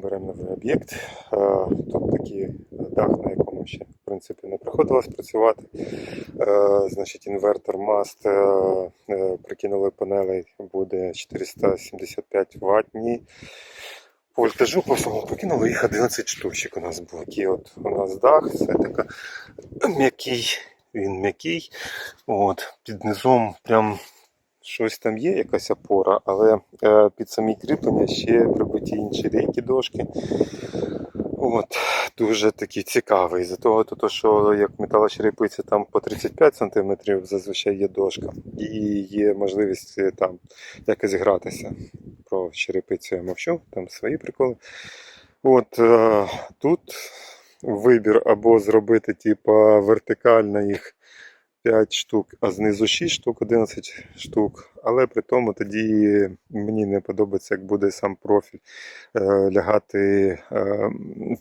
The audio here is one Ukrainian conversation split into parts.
беремо новий об'єкт. Е, Тут такий дах, на якому ще в принципі не приходилось працювати. Е, Значить, інвертор маст е, прикинули панелей, буде 475 ваттні. Вольтажу по всьому покинули їх 11 штучок у нас був. Який от у нас дах, це така м'який, він м'який. От, під низом прям щось там є, якась опора, але е, під самі кріплення ще прибиті інші деякі дошки. От, дуже такий цікавий. За того, то, що як металочерепиця там по 35 см зазвичай є дошка, і є можливість е, там якось гратися. Про черепицю я мовчу, там свої приколи. От е, тут вибір або зробити типа вертикально їх 5 штук, а знизу 6 штук, 11 штук. Але при тому тоді мені не подобається, як буде сам профіль е, лягати е,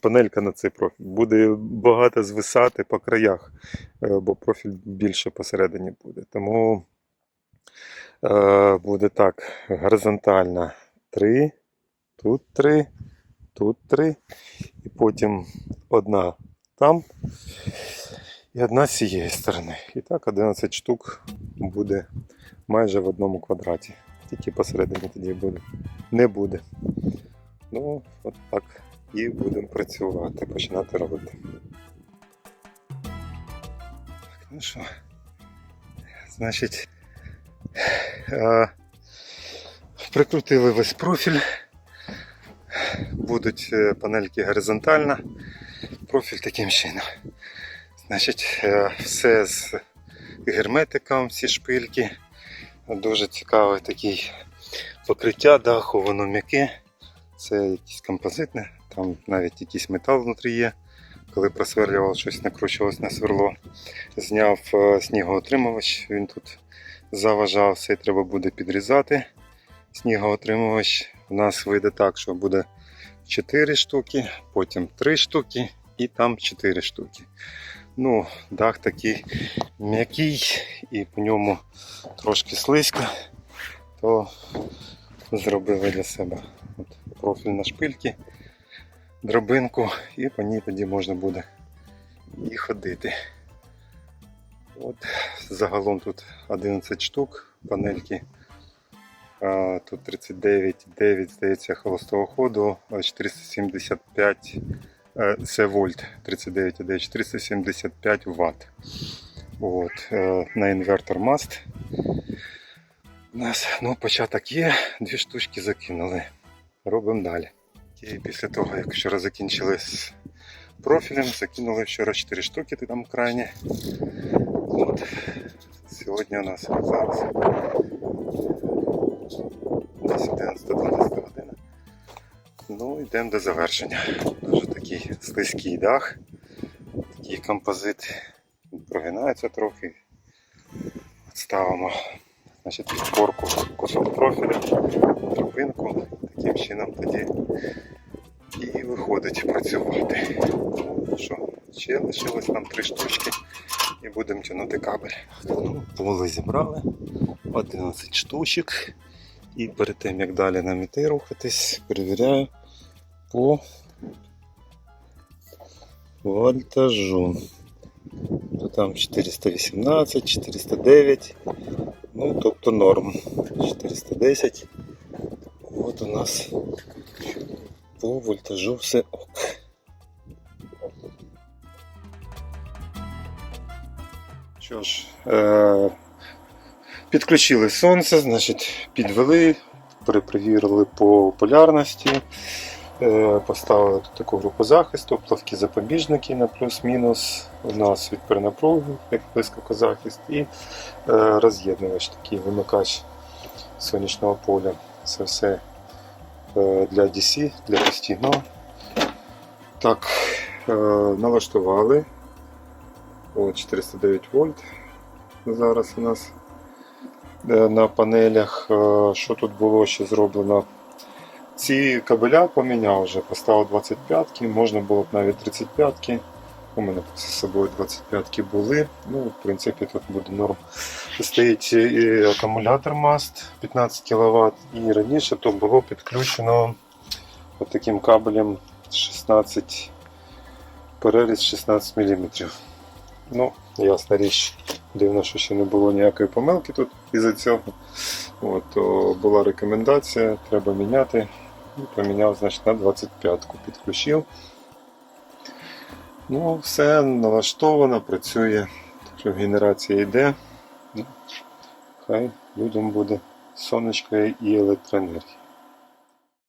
панелька на цей профіль. Буде багато звисати по краях, е, бо профіль більше посередині буде. Тому буде так: горизонтально 3, тут 3, тут 3, і потім одна там і одна з цієї сторони. І так 11 штук буде майже в одному квадраті. Тільки посередині тоді буде. Не буде. Ну, от так і будемо працювати, починати робити. Так, ну що, значить, е, прикрутили весь профіль. Будуть е, панельки горизонтально. Профіль таким чином. Значить, е, все з герметиком, всі шпильки. Дуже цікаве таке покриття даху, воно м'яке. Це якесь композитне, там навіть якийсь метал внутрі є. Коли просверлював щось, накручувалось на сверло. Зняв е, снігоотримувач, він тут заважав, цей треба буде підрізати. Снігоотримувач у нас вийде так, що буде 4 штуки, потім 3 штуки і там 4 штуки. Ну, дах такий м'який і по ньому трошки слизько, то зробили для себе От профіль на шпильки, драбинку, і по ній тоді можна буде і ходити. От, загалом тут 11 штук панельки. Тут 39,9, здається, холостого ходу, а 475 е, це вольт 39,9, 475 Вт. От, е, на інвертор маст. У нас ну, початок є, дві штучки закинули. Робимо далі. І після того, як вчора закінчили з профілем, закинули вчора 4 штуки там крайні. От. Сьогодні у нас зараз десь 11-12 година. Ну, йдемо до завершення. Дуже такий слизький дах, такий композит прогинається трохи. Ставимо значить, підпорку кусок профіля, тропинку, таким чином тоді і виходить працювати. Що, ще лишилось нам три штучки і будемо тягнути кабель. Ну, поле зібрали 11 штучок. І перед тим як далі нам іти рухатись, перевіряю по вольтажу. То там 418, 409, ну тобто норм. 410. От у нас по вольтажу все ок. Що ж, е- підключили сонце, значить, підвели, перепровірили по полярності. Е, Поставили тут таку групу захисту, плавкі запобіжники на плюс-мінус. У нас від перенапруги, як блискавкозахист, і е, роз'єднувач, такий вимикач сонячного поля. Це все е, для DC, для постійного. Так, налаштували. От 409 вольт. Зараз у нас на панелях. Що тут було ще зроблено? Ці кабеля поміняв вже, поставив 25-ки, можна було б навіть 35-ки. У мене з собою 25-ки були. Ну, в принципі, тут буде норм. Стоїть і акумулятор маст 15 кВт, і раніше то було підключено отаким кабелем 16 переріз 16 мм. Ну, ясна річ, дивно, що ще не було ніякої помилки тут із-за цього. От, то була рекомендація, треба міняти. І поміняв, значить, на 25-ку підключив. Ну, все налаштовано, працює. Так що генерація йде. Ну, Хай людям буде сонечко і електроенергія.